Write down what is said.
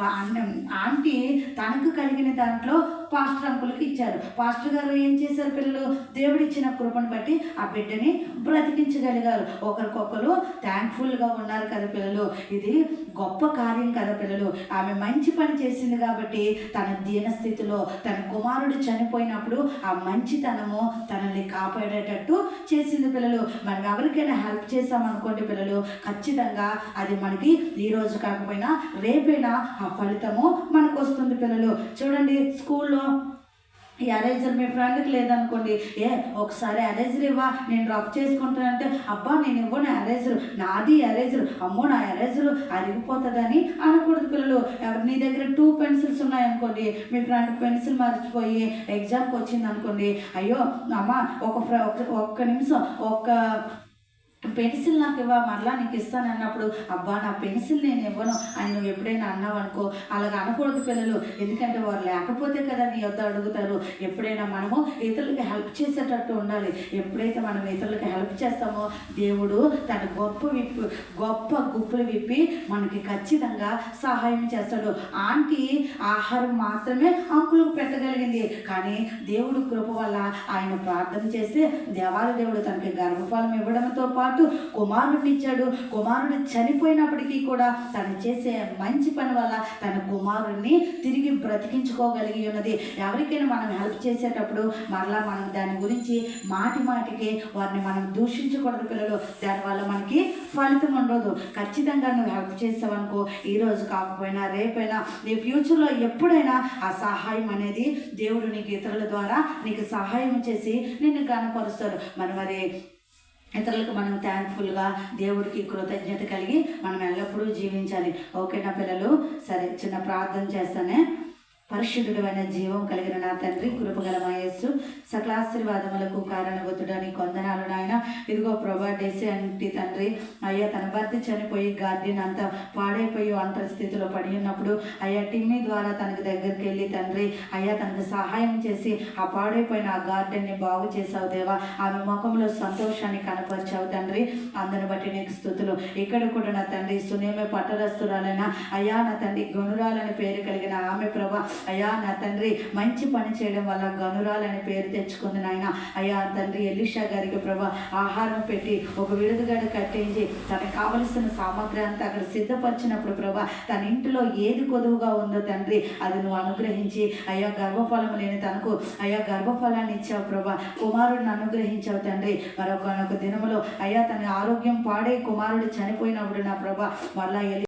Aunty తనకు కలిగిన దాంట్లో పాస్టర్ అంకులకి ఇచ్చారు. పాస్టర్ గారు ఏం చేశారు పిల్లలు? దేవుడిచ్చిన కృపను బట్టి ఆ బిడ్డని బ్రతికించగలిగారు. ఒకరికొకరు థ్యాంక్ఫుల్గా ఉన్నారు కదా పిల్లలు. ఇది గొప్ప కార్యం కదా పిల్లలు. ఆమె మంచి పని చేసింది కాబట్టి తన దీన స్థితిలో తన కుమారుడు చనిపోయినప్పుడు ఆ మంచితనము తనల్ని కాపాడేటట్టు చేసింది పిల్లలు. మనం ఎవరికైనా హెల్ప్ చేసామనుకోండి పిల్లలు ఖచ్చితంగా అది మనకి ఈ రోజు కాకపోయినా రేపైనా ఆ ఫలితము మనకు వస్తుంది పిల్లలు. చూడండి స్కూల్లో ఈ అరేజర్ మీ ఫ్రెండ్కి లేదనుకోండి ఏ ఒకసారి అరేజర్ ఇవ్వా నేను రఫ్ చేసుకుంటానంటే అబ్బా నేను ఇవ్వను అరేజర్ నాది అరేజర్ అమ్మో నా అరేజర్ అరిగిపోతుందని అనకూడదు పిల్లలు. నీ దగ్గర టూ పెన్సిల్స్ ఉన్నాయనుకోండి మీ ఫ్రెండ్ పెన్సిల్ మర్చిపోయి ఎగ్జామ్కి వచ్చింది అనుకోండి అయ్యో అమ్మ ఒక ఫ్ర ఒక- ఒక్క నిమిషం ఒక్క పెన్సిల్ నాకు ఇవ్వ మరలా నీకు ఇస్తాను అన్నప్పుడు అబ్బా నా పెన్సిల్ నేను ఇవ్వను అని నువ్వు ఎప్పుడైనా అన్నావు అనుకో అలాగ అనకూడదు పిల్లలు. ఎందుకంటే వారు లేకపోతే కదా నీ వద్ద అడుగుతారు. ఎప్పుడైనా మనము ఇతరులకి హెల్ప్ చేసేటట్టు ఉండాలి. ఎప్పుడైతే మనం ఇతరులకి హెల్ప్ చేస్తామో దేవుడు తన గొప్ప విప్పు గొప్ప గుప్పులు విప్పి మనకి ఖచ్చితంగా సహాయం చేస్తాడు. ఆంటీ ఆహారం మాత్రమే అంకులకు పెట్టగలిగింది. కానీ దేవుడు కృప వల్ల ఆయన ప్రార్థన చేస్తే దేవాల దేవుడు తనకి గర్భఫలం ఇవ్వడంతో పాటు కుమారుడిని ఇచ్చాడు కుమారుడు చనిపోయినప్పటికీ కూడా తను చేసే మంచి పని వల్ల తన కుమారుడిని తిరిగి బ్రతికించుకోగలిగి ఉన్నది. ఎవరికైనా మనం హెల్ప్ చేసేటప్పుడు మరలా మనం దాని గురించి మాటి మాటికి వారిని మనం దూషించకూడదు పిల్లలు. దానివల్ల మనకి ఫలితం ఉండదు. ఖచ్చితంగా నువ్వు హెల్ప్ చేసావనుకో ఈరోజు కాకపోయినా రేపైనా నీ ఫ్యూచర్లో ఎప్పుడైనా ఆ సహాయం అనేది దేవుడు నీకు ఇతరుల ద్వారా నీకు సహాయం చేసి నిన్ను గణపరుస్తారు మరి మరి ఇతరులకు మనం థ్యాంక్ఫుల్గా దేవుడికి కృతజ్ఞత కలిగి మనం ఎల్లప్పుడూ జీవించాలి. ఓకేనా పిల్లలు? సరే చిన్న ప్రార్థన చేస్తానే. పరిశుద్ధుడమైన జీవం కలిగిన నా తండ్రి కృపగల మాయస్సు సకలాశీర్వాదములకు కారణభూతుడని కొందనాలు నాయన. ఇదిగో ప్రభా డేసే అంటే తండ్రి అయ్యా తన భర్త చనిపోయి గార్డెన్ అంతా పాడైపోయి ఒంటరి స్థితిలో పడి ఉన్నప్పుడు అయ్యా టిమ్మీ ద్వారా తనకి దగ్గరికి వెళ్ళి తండ్రి అయ్యా తనకు సహాయం చేసి ఆ పాడైపోయిన ఆ గార్డెన్ని బాగు చేసావు దేవా. ఆమె ముఖంలో సంతోషాన్ని కనపరిచావు తండ్రి. అందరిని బట్టి నీకు స్థుతులు. ఇక్కడ కూడా నా తండ్రి సునేమే పట్టరస్తురాలైన అయ్యా నా తండ్రి గనురాలని పేరు కలిగిన ఆమె ప్రభా అయ్యా నా తండ్రి మంచి పని చేయడం వల్ల గనురాలని పేరు తెచ్చుకుంది నాయన. అయ్యా తండ్రి ఎలిషా గారికి ప్రభా ఆహారం పెట్టి ఒక విడుదగడ కట్టించి తనకు కావలసిన సామాగ్రి అంతా అక్కడ సిద్ధపరిచినప్పుడు ప్రభా తన ఇంటిలో ఏది కొదువుగా ఉందో తండ్రి అది నువ్వు అనుగ్రహించి అయ్యా గర్భఫలం లేని తనకు అయ్యా గర్భఫలాన్ని ఇచ్చావు ప్రభా కుమారుడిని అనుగ్రహించావు తండ్రి. మరొక దినములో అయ్యా తన ఆరోగ్యం పాడే కుమారుడు చనిపోయినప్పుడు నా ప్రభా మళ్ళా